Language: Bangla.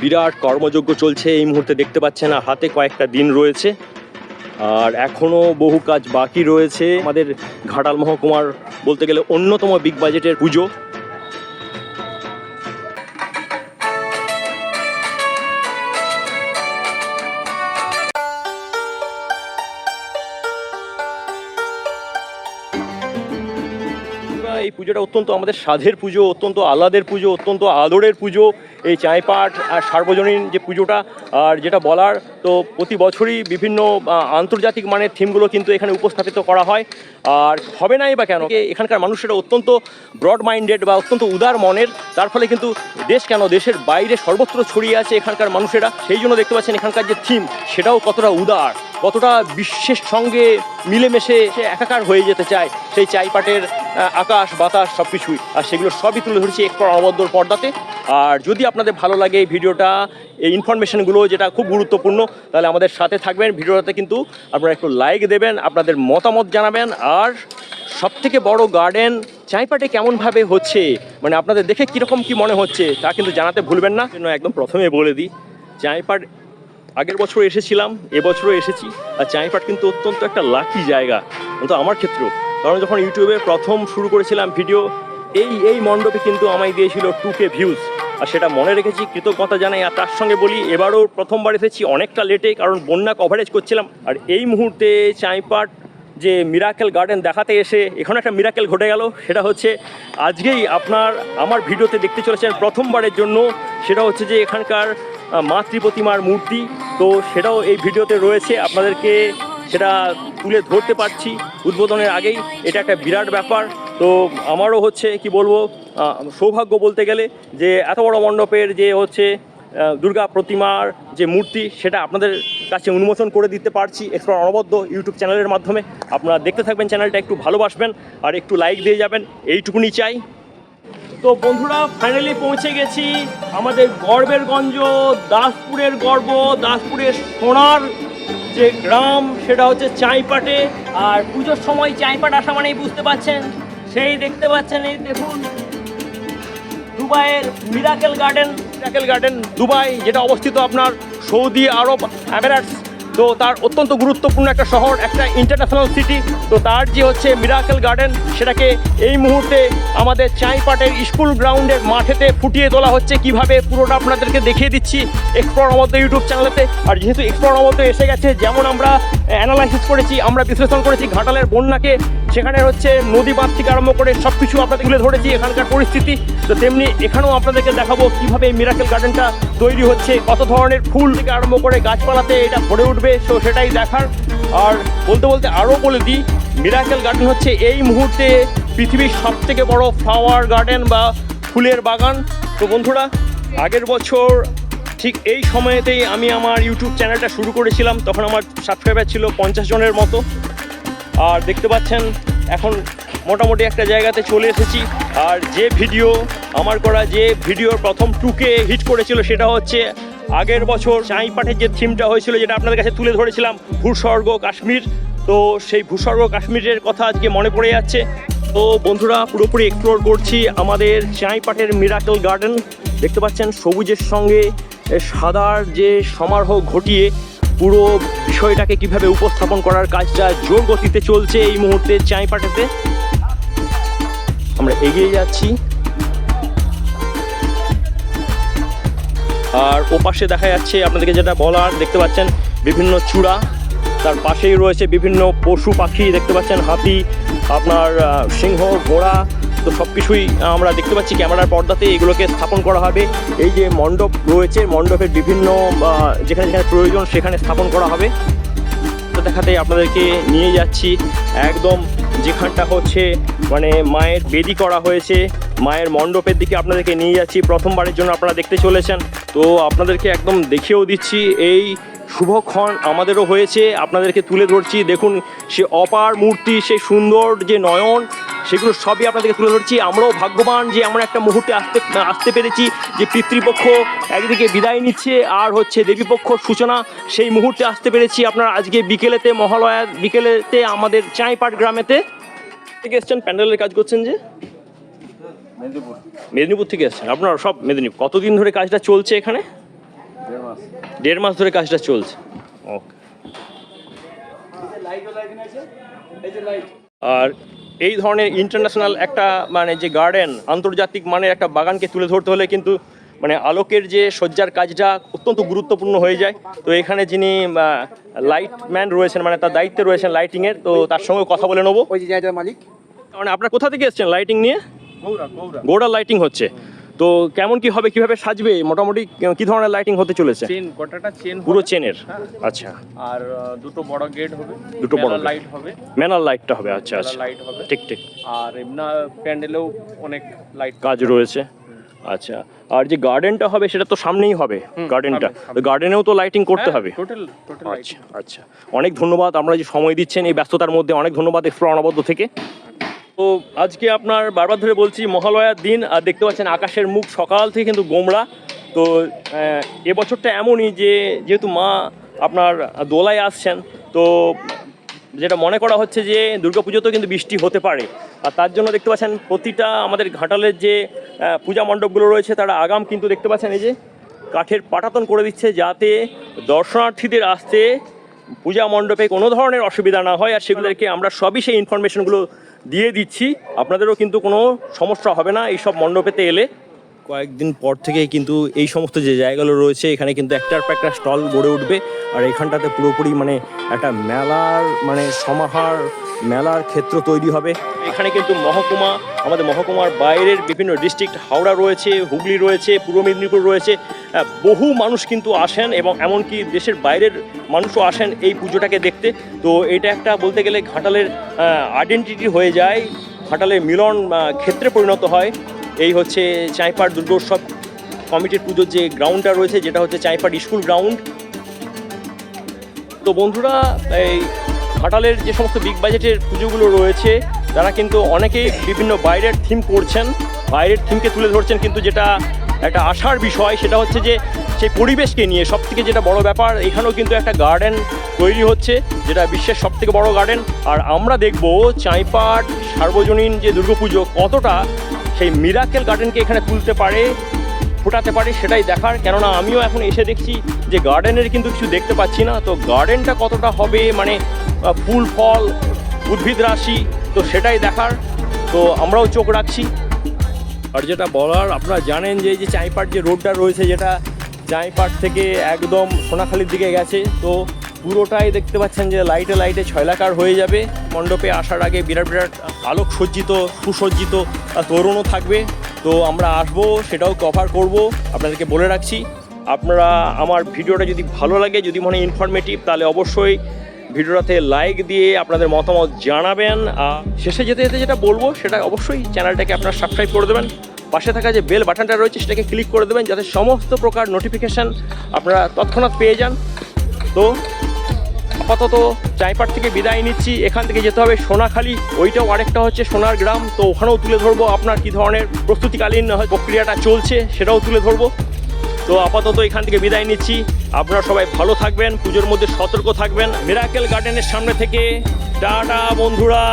বিরাট কর্মযজ্ঞ চলছে, এই মুহূর্তে দেখতে পাচ্ছেন আর হাতে কয়েকটা দিন রয়েছে। আর এখনও বহু কাজ বাকি রয়েছে। আমাদের ঘাটাল মহকুমার বলতে গেলে অন্যতম বিগ বাজেটের পুজো। এই পুজোটা অত্যন্ত আমাদের সাধের পুজো, অত্যন্ত আহ্লাদের পুজো, অত্যন্ত আদরের পুজো। এই চাঁইপাট আর সার্বজনীন যে পুজোটা, আর যেটা বলার, তো প্রতি বছরই বিভিন্ন আন্তর্জাতিক মানের থিমগুলো কিন্তু এখানে উপস্থাপিত করা হয়। আর হবে নাই বা কেন? এখানকার মানুষেরা অত্যন্ত ব্রড মাইন্ডেড বা অত্যন্ত উদার মনের, তার ফলে কিন্তু দেশ কেন? দেশের বাইরে সর্বত্র ছড়িয়ে আছে এখানকার মানুষেরা। সেই জন্য দেখতে পাচ্ছেন এখানকার যে থিম, সেটাও কতটা উদার, কতটা বিশ্বের সঙ্গে মিলেমিশে একাকার হয়ে যেতে চায়। সেই চাইপাটের আকাশ, বাতাস সব কিছুই আর সেগুলো সবই তুলে ধরেছি একটু অনবদ্যর পর্দাতে। আর যদি আপনাদের ভালো লাগে এই ভিডিওটা, এই ইনফরমেশনগুলো যেটা খুব গুরুত্বপূর্ণ, তাহলে আমাদের সাথে থাকবেন। ভিডিওটাতে কিন্তু আপনারা একটু লাইক দেবেন, আপনাদের মতামত জানাবেন। আর সব থেকে বড় গার্ডেন চাইপাটে কেমনভাবে হচ্ছে? মানে আপনাদের দেখে কীরকম কি মনে হচ্ছে, তা কিন্তু জানাতে ভুলবেন না। একদম প্রথমে বলে দিই, চাইপাট, আগের বছর এসেছিলাম, এবছরও এসেছি। আর চাইপাট কিন্তু অত্যন্ত একটা লাকি জায়গা। অন্তত আমার ক্ষেত্রেও। কারণ যখন ইউটিউবে প্রথম শুরু করেছিলাম ভিডিও এই এই মণ্ডপে কিন্তু আমায় দিয়েছিল টু কে ভিউজ আর সেটা মনে রেখেছি, কৃতজ্ঞতা জানাই। আর তার সঙ্গে বলি, এবারও প্রথমবার এসেছি অনেকটা লেটে কারণ বন্যা কভারেজ করছিলাম। আর এই মুহূর্তে চাইপাট যে মিরাকেল গার্ডেন দেখাতে এসে, এখানে একটা মিরাকেল ঘটে গেল। সেটা হচ্ছে, আজকেই আপনার, আমার ভিডিওতে দেখতে চলেছেন প্রথমবারের জন্য। সেটা হচ্ছে যে এখানকার মাতৃ প্রতিমার মূর্তি। তো সেটাও এই ভিডিওতে রয়েছে। আপনাদেরকে সেটা তুলে ধরতে পারছি উদ্বোধনের আগেই। এটা একটা বিরাট ব্যাপার। তো আমারও হচ্ছে, কি বলব সৌভাগ্য বলতে গেলে যে এত বড় মণ্ডপের যে হচ্ছে দুর্গা প্রতিমার যে মূর্তি, সেটা আপনাদের কাছে উন্মোচন করে দিতে পারছি এক্সপ্লোর অনবদ্য ইউটিউব চ্যানেলের মাধ্যমে। আপনারা দেখতে থাকবেন চ্যানেলটা, একটু ভালোবাসবেন আর একটু লাইক দিয়ে যাবেন। এইটুকুনি চাই। তো বন্ধুরা ফাইনালি পৌঁছে গেছি আমাদের গর্বের গঞ্জ, দাসপুরের গর্ব, দাসপুরের সোনার যে গ্রাম, সেটা হচ্ছে চাইপাটে। আর পুজোর সময় চাইপাট আসা মানেই বুঝতে পাচ্ছেন, সেই দেখতে পাচ্ছেন এই দেখুন দুবাইয়ের miracle garden. Miracle garden Dubai, যেটা অবস্থিত আপনার সৌদি আরব এমিরেটস। তো তার অত্যন্ত গুরুত্বপূর্ণ একটা শহর, একটা ইন্টারন্যাশনাল সিটি তো তার যে হচ্ছে মিরাকেল গার্ডেন সেটাকে এই মুহূর্তে আমাদের চাইপাটের স্কুল গ্রাউন্ডের মাঠেতে ফুটিয়ে তোলা হচ্ছে। কীভাবে পুরোটা আপনাদেরকে দেখিয়ে দিচ্ছি এক্সপ্লোর অমধ্য ইউটিউব চ্যানেলেতে আর যেহেতু এক্সপ্লোর অমধ্য এসে গেছে, যেমন আমরা অ্যানালাইসিস করেছি, আমরা বিশ্লেষণ করেছি ঘাটালের বন্যাকে সেখানে হচ্ছে নদী বাঁধ থেকে আরম্ভ করে সব কিছু আপনাদের তুলে ধরেছি এখানকার পরিস্থিতি। তো তেমনি এখানেও আপনাদেরকে দেখাবো কীভাবে মিরাকেল গার্ডেনটা তৈরি হচ্ছে, কত ধরনের ফুল থেকে আরম্ভ করে গাছপালাতে এটা ভরে উঠবে। তো সেটাই দেখার। আর বলতে বলতে আরও বলে দিই মিরাকেল গার্ডেন হচ্ছে এই মুহূর্তে পৃথিবীর সব থেকে বড় ফ্লাওয়ার গার্ডেন বা ফুলের বাগান। তো বন্ধুরা, আগের বছর ঠিক এই সময়েতেই আমি আমার ইউটিউব চ্যানেলটা শুরু করেছিলাম, তখন আমার সাবস্ক্রাইবার ছিল পঞ্চাশ জনের মতো। আর দেখতে পাচ্ছেন, এখন মোটামুটি একটা জায়গাতে চলে এসেছি। আর যে ভিডিও আমার করা যে ভিডিওর প্রথম টুকে হিট করেছিল, সেটা হচ্ছে আগের বছর চাই পাঠের যে থিমটা হয়েছিল যেটা আপনাদের কাছে তুলে ধরেছিলাম, ভূস্বর্গ কাশ্মীর। তো সেই ভূস্বর্গ কাশ্মীরের কথা আজকে মনে পড়ে যাচ্ছে। তো বন্ধুরা, পুরোপুরি এক্সপ্লোর করছি আমাদের চাই পাঠের মিরাকেল গার্ডেন দেখতে পাচ্ছেন, সবুজের সঙ্গে সাদার যে সমারোহ ঘটিয়ে পুরো বিষয়টাকে কীভাবে উপস্থাপন করার কাজটা জোর গতিতে চলছে এই মুহূর্তে চাইপাটাতে আমরা এগিয়ে যাচ্ছি। আর ওপাশে দেখা যাচ্ছে আপনাদেরকে যেটা বলার, দেখতে পাচ্ছেন বিভিন্ন চূড়া, তার পাশেই রয়েছে বিভিন্ন পশু পাখি, দেখতে পাচ্ছেন হাতি, আপনার সিংহ, ঘোড়া, তো সব কিছুই আমরা দেখতে পাচ্ছি ক্যামেরার পর্দাতে এগুলোকে স্থাপন করা হবে। এই যে মণ্ডপ রয়েছে, মণ্ডপের বিভিন্ন যেখানে যেখানে প্রয়োজন সেখানে স্থাপন করা হবে। তো দেখাতে আপনাদেরকে নিয়ে যাচ্ছি, একদম যেখানটা হচ্ছে মানে মায়ের বেদি করা হয়েছে, মায়ের মণ্ডপের দিকে আপনাদেরকে নিয়ে যাচ্ছি। প্রথমবারের জন্য আপনারা দেখতে চলেছেন। তো আপনাদেরকে একদম দেখিয়েও দিচ্ছি, এই শুভক্ষণ আমাদেরও হয়েছে। আপনাদেরকে তুলে ধরছি। দেখুন, সে অপার মূর্তি, সে সুন্দর যে নয়ন সেগুলো সবই আপনাদেরকে তুলে ধরছি। আমরাও ভাগ্যবান যে আমরা একটা মুহূর্তে আসতে আসতে পেরেছি যে পিতৃপক্ষ একদিকে বিদায় নিচ্ছে আর হচ্ছে দেবীপক্ষ সূচনা। সেই মুহূর্তে আসতে পেরেছি আপনার আজকে বিকেলেতে মহালয়া বিকেলেতে আমাদের চাঁইপাট গ্রামেতে। থেকে এসছেন? প্যান্ডেলের কাজ করছেন যে? মেদিনীপুর। থেকে এসছেন। আপনারা সব মেদিনীপুর। কতদিন ধরে কাজটা চলছে এখানে? দেড় মাস ধরে কাজটা চলছে। ওকে। আর এই ধরনের ইন্টারন্যাশনাল একটা মানে যে গার্ডেন আন্তর্জাতিক মানের একটা বাগানকে তুলে ধরতে হলে কিন্তু মানে আলোকের যে সজ্জার কাজটা অত্যন্ত গুরুত্বপূর্ণ হয়ে যায়। তো এখানে যিনি লাইটম্যান রয়েছেন মানে তার দায়িত্বে রয়েছেন লাইটিংয়ের তো তার সঙ্গে কথা বলে নেব। ওই যে মালিক। মানে আপনার কোথা থেকে এসছেন লাইটিং নিয়ে? গোড়া লাইটিং হচ্ছে। তো কেমন কি হবে কীভাবে সাজবে মোটামুটি কি ধরনের লাইটিং হতে চলেছে? চেন গোটাটা চেন পুরো চেনের হ্যাঁ। আচ্ছা। আর দুটো বড় গেট হবে। দুটো বড় লাইট হবে। ম্যানার লাইটটা হবে আচ্ছা আচ্ছা। লাইট হবে। ঠিক ঠিক। আর এমনি প্যান্ডেলেও অনেক লাইট কাজ রয়েছে। আচ্ছা। আর যে গার্ডেনটা হবে সেটা তো সামনেই হবে গার্ডেনটা গার্ডেনেও তো লাইটিং করতে হবে। টোটাল টোটাল আচ্ছা আচ্ছা। অনেক ধন্যবাদ আমরা যে সময় দিচ্ছেন এই ব্যস্ততার মধ্যে অনেক ধন্যবাদ এক্সপ্লো অনবদ্য থেকে। তো আজকে আপনার বারবার ধরে বলছি মহালয়ার দিন, আর দেখতে পাচ্ছেন আকাশের মুখ সকাল থেকে কিন্তু গোমড়া। তো এবছরটা এমনই যে, যেহেতু মা আপনার দোলায় আসছেন, তো যেটা মনে করা হচ্ছে যে, দুর্গাপুজোতেও কিন্তু বৃষ্টি হতে পারে। আর তার জন্য দেখতে পাচ্ছেন প্রতিটা আমাদের ঘাটালের যে পূজা মণ্ডপগুলো রয়েছে, তারা আগাম কিন্তু দেখতে পাচ্ছেন এই যে, কাঠের পাটাতন করে দিচ্ছে যাতে দর্শনার্থীদের আসতে পূজা মণ্ডপে কোনো ধরনের অসুবিধা না হয়, আর সেগুলোকে আমরা সবই সেই ইনফরমেশনগুলো দিয়ে দিচ্ছি। আপনাদেরও কিন্তু কোনো সমস্যা হবে না। এই সব মণ্ডপেতে এলে কয়েকদিন পর থেকে কিন্তু এই সমস্ত যে জায়গাগুলো রয়েছে, এখানে কিন্তু একটার পর একটা স্টল গড়ে উঠবে। আর এখানটাতে পুরোপুরি মানে একটা মেলার মানে সমাহার, মেলার ক্ষেত্র তৈরি হবে। এখানে কিন্তু মহকুমা, আমাদের মহকুমার বাইরের বিভিন্ন ডিস্ট্রিক্ট, হাওড়া রয়েছে, হুগলি রয়েছে, পূর্ব মেদিনীপুর রয়েছে। বহু মানুষ কিন্তু আসেন এবং এমনকি দেশের বাইরের মানুষও আসেন এই পুজোটাকে দেখতে। তো এটা একটা বলতে গেলে ঘাটালের আইডেন্টিটি হয়ে যায়। ঘাটালের মিলন ক্ষেত্রে পরিণত হয়। এই হচ্ছে চাইপাড় দুর্গোৎসব কমিটির পুজোর যে গ্রাউন্ডটা রয়েছে, যেটা হচ্ছে চাইপাড় স্কুল গ্রাউন্ড তো বন্ধুরা, এই ঘাটালের যে সমস্ত বিগ বাজেটের পুজোগুলো রয়েছে, তারা কিন্তু অনেকেই বিভিন্ন বাইরের থিম করছেন। বাইরের থিমকে তুলে ধরছেন কিন্তু যেটা একটা আশার বিষয়, সেটা হচ্ছে যে সেই পরিবেশকে নিয়ে। সব থেকে যেটা বড় ব্যাপার, এখানেও কিন্তু একটা গার্ডেন তৈরি হচ্ছে, যেটা বিশ্বের সব থেকে বড় গার্ডেন আর আমরা দেখব চাইপাট সার্বজনীন যে দুর্গাপুজো, কতটা সেই মিরাকেল গার্ডেনকে এখানে তুলতে পারে, ফোটাতে পারে সেটাই দেখার। কেননা আমিও এখন এসে দেখছি যে গার্ডেনের কিন্তু কিছু দেখতে পাচ্ছি না। তো গার্ডেনটা কতটা হবে মানে ফুল, ফল, উদ্ভিদ রাশি, তো সেটাই দেখার। তো আমরাও চোখ রাখছি। আর যেটা বলার, আপনারা জানেন যে এই যে চাইপাট যে রোডটা রয়েছে, যেটা চাইপাট থেকে একদম সোনাখালির দিকে গেছে, তো পুরোটাই দেখতে পাচ্ছেন যে লাইটে লাইটে ছয়লাকার হয়ে যাবে। মণ্ডপে আসার আগে বিরাট বিরাট আলোক সজ্জিত, সুসজ্জিত তোরণও থাকবে। তো আমরা আসব, সেটাও কভার করব। আপনাদেরকে বলে রাখছি, আপনারা আমার ভিডিওটা যদি ভালো লাগে, যদি মনে ইনফরমেটিভ তাহলে অবশ্যই ভিডিওটাতে লাইক দিয়ে আপনাদের মতামত জানাবেন। আর শেষে যেতে যেতে যেটা বলব, সেটা অবশ্যই চ্যানেলটাকে আপনারা সাবস্ক্রাইব করে দেবেন। পাশে থাকা যে বেল বাটনটা রয়েছে, সেটাকে ক্লিক করে দেবেন, যাতে সমস্ত প্রকার নোটিফিকেশান আপনারা তৎক্ষণাৎ পেয়ে যান। তো আপাতত চাইপাট থেকে বিদায় নিচ্ছি। এখান থেকে যেতে হবে সোনাখালি। ওইটাও আরেকটা হচ্ছে সোনার গ্রাম। তো ওখানেও তুলে ধরবো। আপনার কি ধরনের প্রস্তুতিকালীন প্রক্রিয়াটা চলছে সেটাও তুলে ধরবো। তো আপাতত এখান থেকে বিদায় নিচ্ছি। আপনারা সবাই ভালো থাকবেন, পুজোর মধ্যে সতর্ক থাকবেন। মিরাকেল গার্ডেনের সামনে থেকে। টাটা বন্ধুরা।